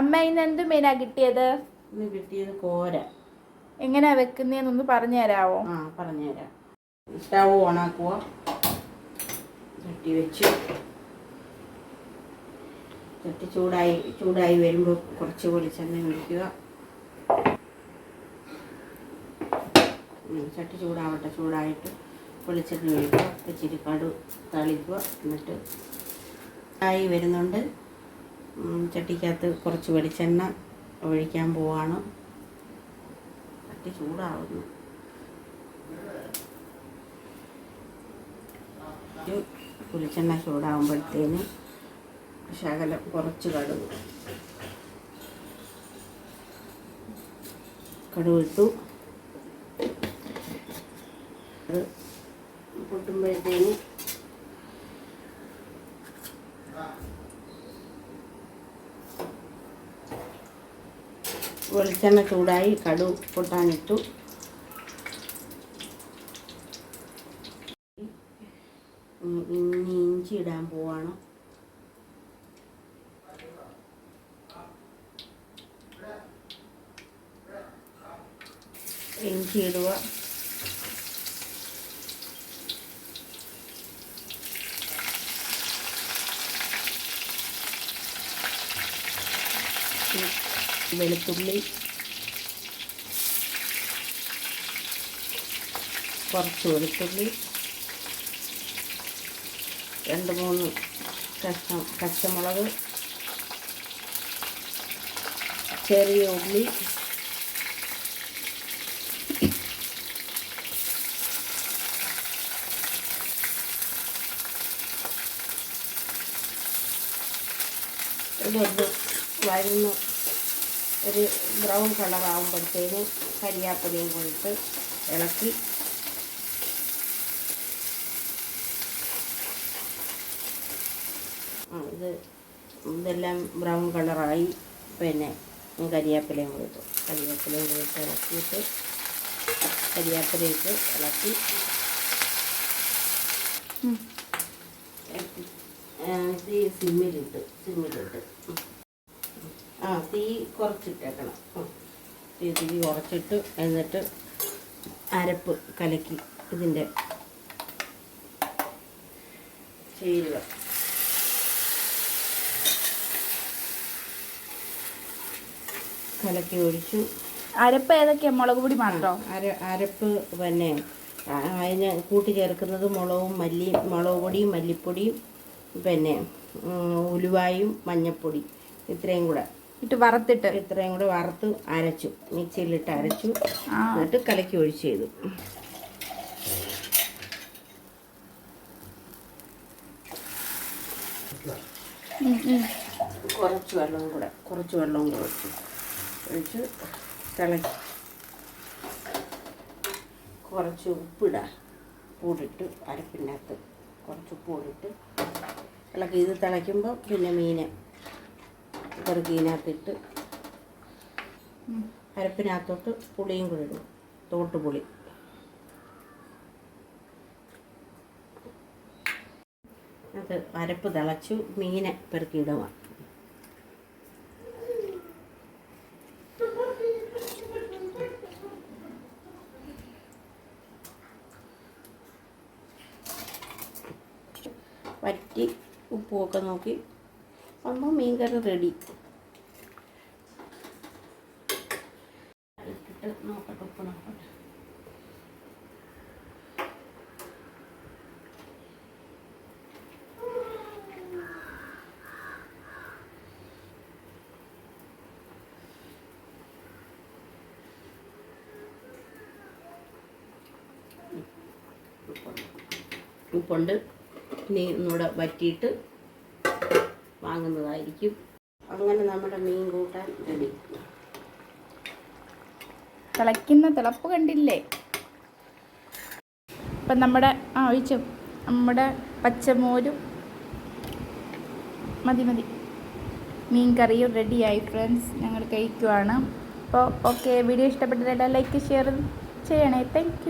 അമ്മ ഇന്ന് എന്ത് മീനാ കിട്ടിയത്? ഇന്ന് കിട്ടിയത് കോര. എങ്ങനെയാ വെക്കുന്നതെന്നൊന്ന് പറഞ്ഞു തരാവോ? ആ പറഞ്ഞു തരാം. സ്റ്റവ് ഓണാക്കുക ചട്ടി വെച്ച്. ചട്ടി ചൂടായി ചൂടായി വരുമ്പോൾ കുറച്ച് വെളിച്ചെണ്ണ ഒഴിക്കുക. ചട്ടി ചൂടാവട്ടെ ചൂടായിട്ട് വെളിച്ചെണ്ണ ഒഴിക്കുക. ഇച്ചിരി കടു തളിക്കുക. എന്നിട്ട് ആയി വരുന്നുണ്ട്. ചട്ടിക്കകത്ത് കുറച്ച് വെളിച്ചെണ്ണ ഒഴിക്കാൻ പോവാണ്. ചൂടാവുന്നു. പുളിച്ചെണ്ണ വെളിച്ചെണ്ണ ചൂടാകുമ്പോഴത്തേന് ശകലം കുറച്ച് കടുക്. കടുക് ഇട്ടു അത് പൊട്ടുമ്പോഴത്തേന് വെളിച്ചെണ്ണ ചൂടായി കടു പൊട്ടാനിട്ടു. ഇനി ഇഞ്ചി ഇടാൻ പോവാണ്. ഇഞ്ചി ഇടുക. വെളുത്തുള്ളി കുറച്ച് വെളുത്തുള്ളി രണ്ട് മൂന്ന് കഷ്ണം പച്ചമുളക് ചെറിയ ഉള്ളി ഇതൊന്ന് വരുന്ന ഒരു ബ്രൗൺ കളറാകുമ്പോഴത്തേന് കരിയാപ്പലയും കൊണ്ടിട്ട് ഇളക്കി. ഇത് ഇതെല്ലാം ബ്രൗൺ കളറായി പിന്നെ കരിയാപ്പലയും കൊടുത്തു കരിയാപ്പിലയും കൊടുത്ത് ഇളക്കിയിട്ട് കരിയാപ്പലയിട്ട് ഇളക്കി. ഇത് സിമ്മിലിട്ട് സിമ്മിലിട്ട്. ആ തീ കുറച്ചിട്ടേക്കണം. തീ തീ കുറച്ചിട്ട് എന്നിട്ട് അരപ്പ് കലക്കി ഇതിന്റെ ചേരുക കലക്കി ഒഴിച്ചു അരപ്പ് ഏതൊക്കെയാണ് മുളക് പൊടി മാത്രം? അര അരപ്പ് പിന്നെ അതിന് കൂട്ടി ചേർക്കുന്നത് മുളകും മല്ലി മുളക് പൊടിയും മല്ലിപ്പൊടിയും പിന്നെ ഉലുവായും മഞ്ഞപ്പൊടി ഇത്രയും കൂടെ. ഇട്ട് വറുത്തിട്ട്. ഇത്രയും കൂടെ വറുത്ത് അരച്ചു. മിക്സിയിലിട്ട് അരച്ചു. എന്നിട്ട് കലക്കി ഒഴിച്ച് ചെയ്തു. കുറച്ച് വെള്ളവും കൂടെ കുറച്ച് വെള്ളവും കൂടെ ഒഴിച്ചു. ഒഴിച്ച് തിളക്കി കുറച്ച് ഉപ്പിടാം. അരപ്പിന്റെ അരപ്പിനകത്ത് കുറച്ച് ഉപ്പിട്ട് ഇളക്കി ഇത് തിളയ്ക്കുമ്പോൾ പിന്നെ മീന് പെറുക്കീനകത്തിട്ട് ഉം. അരപ്പിനകത്തോട്ട് പുളിയും കൂടി ഇടും തോട്ടുപുളി അത് അരപ്പ് തിളച്ചു മീനെ പെറുക്കിയിടുക വറ്റി ഉപ്പുമൊക്കെ നോക്കി അപ്പോൾ മീൻ കറി റെഡി ഇട്ടിട്ട് നോക്കട്ടെ ഉപ്പ് നോക്കട്ടെ. ഉപ്പുണ്ട്. ഇനി ഒന്നുകൂടെ വറ്റിയിട്ട് വാങ്ങുന്നതായിരിക്കും. അങ്ങനെ നമ്മുടെ മീൻ കൂട്ടാൻ റെഡി തിളയ്ക്കുന്ന തിളപ്പ് കണ്ടില്ലേ? ഇപ്പം നമ്മുടെ ആ ഒഴിച്ചു. നമ്മുടെ പച്ചമോരും മതി മതി. മീൻ കറിയും റെഡിയായി ഫ്രണ്ട്സ് ഞങ്ങൾ കഴിക്കുവാണ്. അപ്പോൾ ഓക്കെ വീഡിയോ ഇഷ്ടപ്പെട്ടിട്ടുണ്ടെങ്കിൽ ലൈക്ക് ഷെയർ ചെയ്യണേ. താങ്ക്